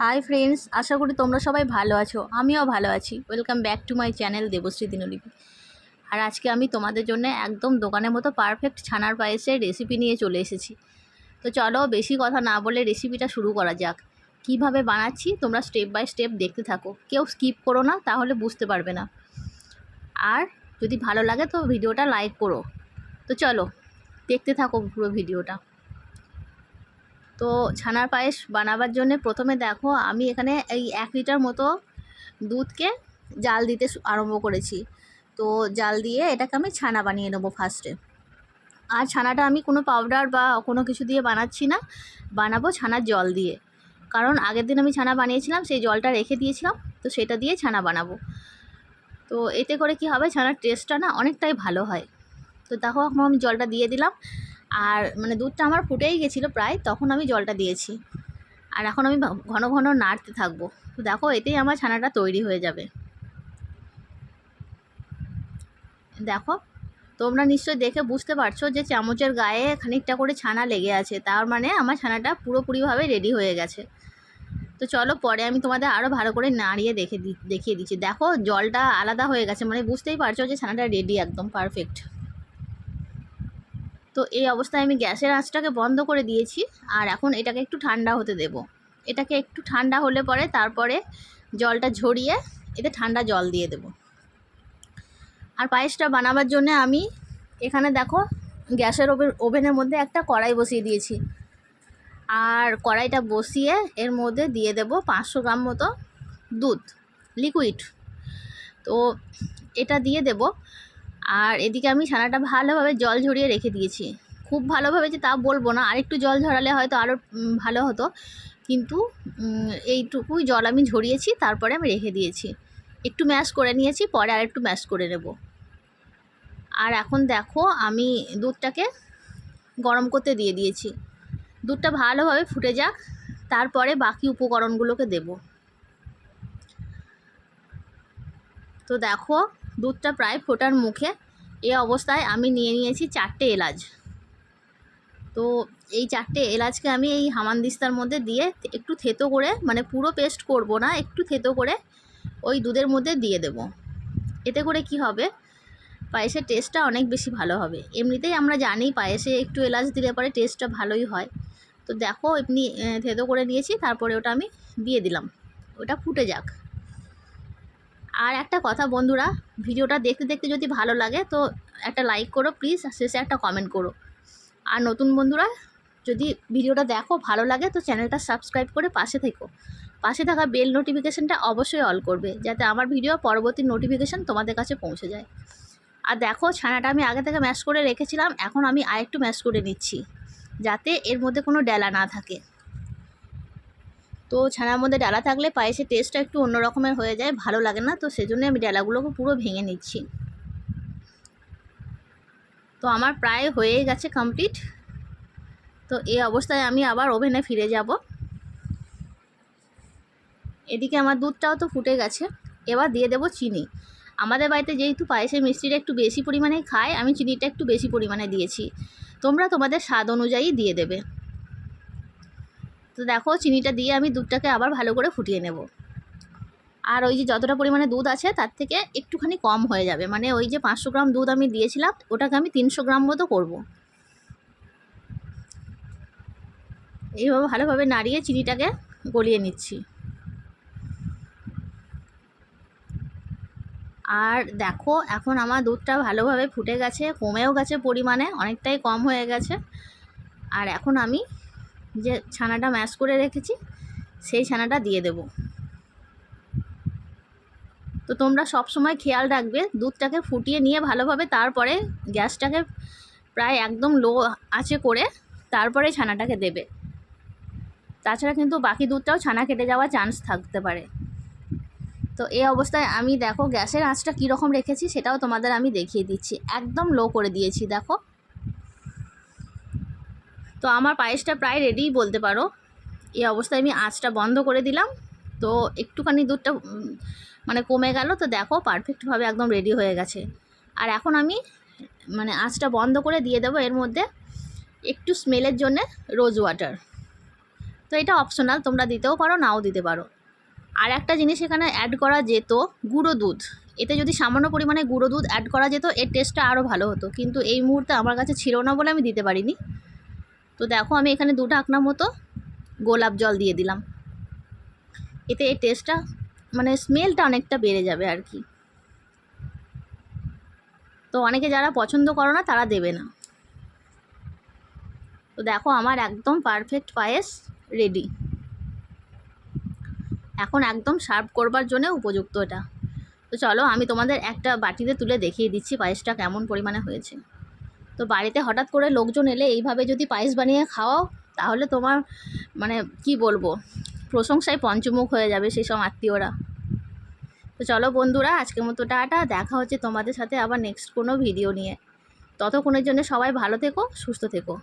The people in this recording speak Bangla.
হাই ফ্রেন্ডস আশা করি তোমরা সবাই ভালো আছো, আমিও ভালো আছি। Welcome back to my channel Debashree দিনলিপি। আর আজকে আমি তোমাদের জন্য একদম দোকানের মতো পারফেক্ট ছানার পায়েসের রেসিপি নিয়ে চলে এসেছি। তো চলো বেশি কথা না বলে রেসিপিটা শুরু করা যাক। কীভাবে বানাচ্ছি তোমরা স্টেপ বাই স্টেপ দেখতে থাকো। কেউ স্কিপ করো না, তাহলে বুঝতে পারবে না। আর যদি ভালো লাগে তো ভিডিওটা লাইক করো। তো চলো, দেখতে থাকো পুরো ভিডিওটা তো ছানার পায়েস বানাবার জন্য প্রথমে দেখো আমি এখানে এই এক লিটার মতো দুধকে জাল দিতে আরম্ভ করেছি। তো জাল দিয়ে এটাকে আমি ছানা বানিয়ে নেব ফার্স্টে আর ছানাটা আমি কোনো পাউডার বা কোনো কিছু দিয়ে বানাচ্ছি না, বানাবো ছানার জল দিয়ে। কারণ আগের দিন আমি ছানা বানিয়েছিলাম, সেই জলটা রেখে দিয়েছিলাম, তো সেটা দিয়ে ছানা বানাবো। তো এতে করে কি হবে, ছানার টেস্টটা না অনেকটাই ভালো হয়। তো দেখো, এখন আমি জলটা দিয়ে দিলাম। আর মানে দুধটা আমার ফুটেই গেছিল প্রায়, তখন আমি জলটা দিয়েছি। আর এখন আমি ঘন ঘন নাড়তে থাকব। তো দেখো, এতেই আমার ছানাটা তৈরি হয়ে যাবে। দেখো, তোমরা নিশ্চয়ই দেখে বুঝতে পারছ যে চামচের গায়ে খানিকটা করে ছানা লেগে আছে। তার মানে আমার ছানাটা পুরোপুরিভাবে রেডি হয়ে গেছে। তো চলো, পরে আমি তোমাদের আরও ভালো করে নাড়িয়ে দেখে দেখিয়ে দিচ্ছি। দেখো, জলটা আলাদা হয়ে গেছে মানে বুঝতেই পারছ যে ছানাটা রেডি একদম পারফেক্ট তো এই অবস্থায় আমি গ্যাসের আঁচটাকে বন্ধ করে দিয়েছি আর এখন এটাকে একটু ঠান্ডা হতে দেব। এটাকে একটু ঠান্ডা হলে পরে তারপরে জলটা ঝরিয়ে এতে ঠান্ডা জল দিয়ে দেব। আর পায়েসটা বানাবার জন্য আমি এখানে দেখো গ্যাসের ওভেন, ওভেনের মধ্যে একটা কড়াই বসিয়ে দিয়েছি। আর কড়াইটা বসিয়ে এর মধ্যে দিয়ে দেব পাঁচশো গ্রাম মতো দুধ, লিকুইড। তো এটা দিয়ে দেব। আর এদিকে আমি ছানাটা ভালোভাবে জল ঝরিয়ে রেখে দিয়েছি। খুব ভালোভাবে যে তা বলব না, আরেকটু জল ঝরালে হয়তো আরও ভালো হতো। কিন্তু এইটুকুই জল আমি ঝরিয়েছি, তারপরে আমি রেখে দিয়েছি। একটু ম্যাশ করে নিয়েছি, পরে আর একটু ম্যাশ করে নেব। আর এখন দেখো, আমি দুধটাকে গরম করতে দিয়ে দিয়েছি। দুধটা ভালোভাবে ফুটে যাক, তারপরে বাকি উপকরণগুলোকে দেব। তো দেখো দুধটা প্রায় ফোটার মুখে। এ অবস্থায় আমি নিয়ে নিয়েছি চারটে এলাচ। তো এই চারটে এলাচকে আমি এই হামানদিস্তার মধ্যে দিয়ে একটু থেতো করে মানে পুরো পেস্ট করব না, একটু থেতো করে ওই দুধের মধ্যে দিয়ে দেব। এতে করে কি হবে? পায়েসের টেস্টটা অনেক বেশি ভালো হবে। এমনিতেই আমরা জানি পায়েসে একটু এলাচ দিলে পরে টেস্টটা ভালোই হয়। তো দেখো, এমনি থেতো করে নিয়েছি, তারপরে ওটা আমি দিয়ে দিলাম। ওটা ফুটে যাক। আর একটা কথা বন্ধুরা, ভিডিওটা দেখতে দেখতে যদি ভালো লাগে, তো একটা লাইক করো প্লিজ শেষে একটা কমেন্ট করো। আর নতুন বন্ধুরা, যদি ভিডিওটা দেখো ভালো লাগে, তো চ্যানেলটা সাবস্ক্রাইব করে পাশে থেকো। পাশে থাকা বেল নোটিফিকেশানটা অবশ্যই অল করবে, যাতে আমার ভিডিও পরবর্তী নোটিফিকেশান তোমাদের কাছে পৌঁছে যায়। আর দেখো, ছানাটা আমি আগে থেকে ম্যাশ করে রেখেছিলাম, এখন আমি আরেকটু ম্যাশ করে নিচ্ছি, যাতে এর মধ্যে কোনো ডেলা না থাকে। তো ছানার মধ্যে ডালা থাকলে পায়েসের টেস্টটা একটু অন্য রকমের হয়ে যায়, ভালো লাগে না। তো সেজন্য আমি ডালাগুলোকে পুরো ভেঙে নিচ্ছি। তো আমার প্রায় হয়ে গেছে কমপ্লিট তো এই অবস্থায় আমি আবার ওভেনে ফিরে যাব। এদিকে আমার দুধটাও তো ফুটে গেছে। এবার দিয়ে দেবো চিনি। আমাদের বাড়িতে যেহেতু পায়েসের মিষ্টিটা একটু বেশি পরিমাণে খায়, আমি চিনিটা একটু বেশি পরিমাণে দিয়েছি। তোমরা তোমাদের স্বাদ অনুযায়ী দিয়ে দেবে। তো দেখো চিনিটা দিয়ে আমি দুধটাকে আবার ভালো করে ফুটিয়ে নেব। আর ওই যে যতটা পরিমাণে দুধ আছে তার থেকে একটুখানি কম হয়ে যাবে। মানে ওই যে পাঁচশো গ্রাম দুধ আমি দিয়েছিলাম, ওটাকে আমি তিনশো গ্রাম মতো করব। এইভাবে ভালোভাবে নাড়িয়ে চিনিটাকে গলিয়ে নিচ্ছি। আর দেখো এখন আমার দুধটা ভালোভাবে ফুটে গেছে, কমেও গেছে পরিমাণে, অনেকটাই কম হয়ে গেছে। আর এখন আমি যে ছানাটা ম্যাশ করে রেখেছি, সেই ছানাটা দিয়ে দেব। তো তোমরা সব সময় খেয়াল রাখবে, দুধটাকে ফুটিয়ে নিয়ে ভালোভাবে তারপরে গ্যাসটাকে প্রায় একদম লো আঁচে করে তারপরে ছানাটাকে দেবে। তাছাড়া কিন্তু বাকি দুধটাও ছানা কেটে যাওয়ার চান্স থাকতে পারে। তো এই অবস্থায় আমি দেখো গ্যাসের আঁচটা কীরকম রেখেছি, সেটাও তোমাদের আমি দেখিয়ে দিচ্ছি। একদম লো করে দিয়েছি, দেখো। তো আমার পায়েসটা প্রায় রেডিই বলতে পারো। এই অবস্থায় আমি আঁচটা বন্ধ করে দিলাম। তো একটুখানি দুধটা মানে কমে গেল। তো দেখো পারফেক্টভাবে একদম রেডি হয়ে গেছে। আর এখন আমি মানে আঁচটা বন্ধ করে দিয়ে দেবো এর মধ্যে একটু স্মেলের জন্যে রোজ ওয়াটার তো এটা অপশনাল তোমরা দিতেও পারো, নাও দিতে পারো। আর একটা জিনিস এখানে অ্যাড করা যেত, গুঁড়ো দুধ। এতে যদি সামান্য পরিমাণে গুঁড়ো দুধ অ্যাড করা যেত, এর টেস্টটা আরও ভালো হতো। কিন্তু এই মুহূর্তে আমার কাছে ছিল না বলে আমি দিতে পারিনি। তো দেখো আমি এখানে দু ঢাকনা মতো গোলাপ জল দিয়ে দিলাম। এতে এই টেস্টটা মানে স্মেলটা অনেকটা বেড়ে যাবে আর কি। তো অনেকে যারা পছন্দ করো না, তারা দেবে না। তো দেখো আমার একদম পারফেক্ট পায়েস রেডি এখন একদম সার্ভ করবার জন্য উপযুক্ত এটা। তো চলো আমি তোমাদের একটা বাটিতে তুলে দেখিয়ে দিচ্ছি পায়েসটা কেমন পরিমাণে হয়েছে। তো বাড়িতে হঠাৎ করে লোকজন এলে এইভাবে যদি পায়েস বানিয়ে খাওয়াও, তাহলে তোমার মানে কি বলব, প্রশংসায় পঞ্চমুখ হয়ে যাবে সেই সব আত্মীয়রা। তো চলো বন্ধুরা, আজকের মতো টাটা, দেখা হচ্ছে তোমাদের সাথে আবার নেক্সট কোনো ভিডিও নিয়ে। ততক্ষণের জন্য সবাই ভালো থেকো, সুস্থ থেকো।